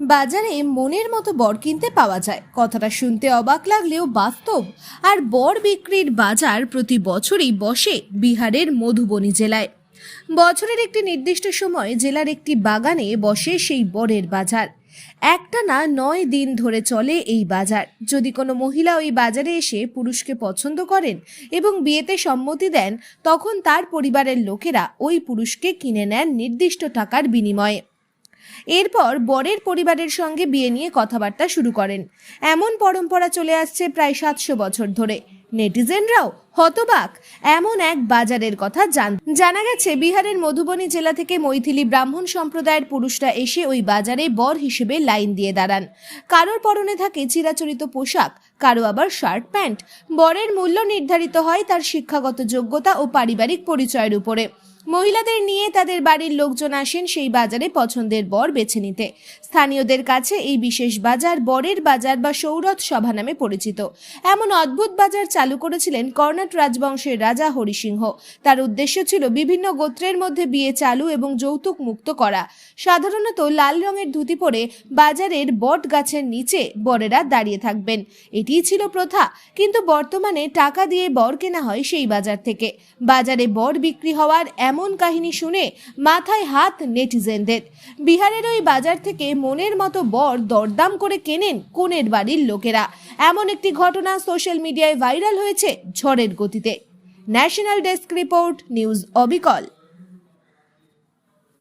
বাজারে মনের মতো বর কিনতে পাওয়া যায়। কথাটা শুনতে অবাক লাগলেও বাস্তব। আর বর বিক্রির বাজার প্রতি বছরই বসে বিহারের মধুবনী জেলায়। বছরের একটি নির্দিষ্ট সময় জেলার একটি বাগানে বসে সেই বরের বাজার। একটানা নয় দিন ধরে চলে এই বাজার। যদি কোনো মহিলা ওই বাজারে এসে পুরুষকে পছন্দ করেন এবং বিয়েতে সম্মতি দেন, তখন তার পরিবারের লোকেরা ওই পুরুষকে কিনে নেন নির্দিষ্ট টাকার বিনিময়ে। এরপর বরের পরিবারের সঙ্গে বিয়ে নিয়ে কথাবার্তা শুরু করেন। এমন পরম্পরা চলে আসছে প্রায় সাতশো বছর ধরে। নেটিজেনরাও হতবাক। এমন এক বাজারের কথা জান জানা গেছে, বিহারের মধুবনী জেলা থেকে মৈথিলি ব্রাহ্মণ সম্প্রদায়ের পুরুষরা এসে ওই বাজারে বর হিসেবে লাইন দিয়ে দাঁড়ান। কারোর পরনে থাকে চিরাচরিত পোশাক, কারও আবার শার্ট প্যান্ট। বরের মূল্য নির্ধারিত হয় তার শিক্ষাগত যোগ্যতা ও পারিবারিক পরিচয়ের উপরে। মহিলাদের নিয়ে তাদের বাড়ির লোকজন আসেন সেই বাজারে পছন্দের বর বেছে নিতে। স্থানীয়দের কাছে এই বিশেষ বাজার বরের বাজার বা সৌরথ সভা নামে পরিচিত। এমন অদ্ভুত বাজার চালু করেছিলেন কর্ণাট রাজবংশের রাজা হরিসিংহ। তার উদ্দেশ্য ছিল বিভিন্ন গোত্রের মধ্যে বিয়ে চালু এবং যৌতুক মুক্ত করা। সাধারণত লাল রঙের ধুতি পরে বাজারের বট গাছের নিচে বরেরা দাঁড়িয়ে থাকবেন। এটিই ছিল প্রথা, কিন্তু বর্তমানে টাকা দিয়ে বর কেনা হয় সেই বাজার থেকে। বাজারে বর বিক্রি হওয়ার এমন কাহিনী শুনে মাথায় হাত নেটিজেনদের। বিহারের ওই বাজার থেকে মনের মতো বর দরদাম করে কেনেন কোনের বাড়ির লোকেরা। এমন একটি ঘটনা সোশ্যাল মিডিয়ায় ভাইরাল হয়েছে ঝড়ের গতিতে। ন্যাশনাল ডেস্ক রিপোর্ট নিউজ অবিকল।